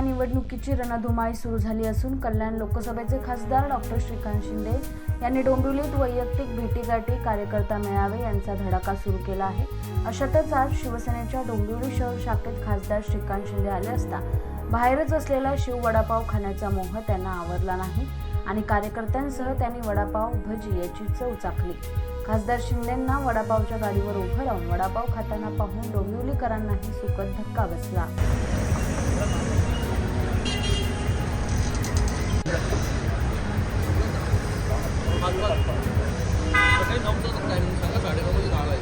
निवडणुकीची रणधुमाळी सुरू झाली असून कल्याण लोकसभेचे खासदार डॉक्टर श्रीकांत शिंदे यांनी डोंबिवलीत वैयक्तिक भेटीगाठी कार्यकर्ता मेळावे यांचा धडाका सुरू केला आहे. अशातच आज शिवसेनेच्या डोंबिवली शहर शाखेत खासदार श्रीकांत शिंदे आले असता बाहेरच असलेला शिव वडापाव खाण्याचा मोह त्यांना आवरला नाही आणि कार्यकर्त्यांसह त्यांनी वडापाव भजी याची चव चाखली. खासदार शिंदेंना वडापावच्या गाडीवर उभं राहून वडापाव खाताना पाहून डोंबिवलीकरांनाही सुखद धक्का बसला. 我今天中午都在路上，刚才那个东西到了。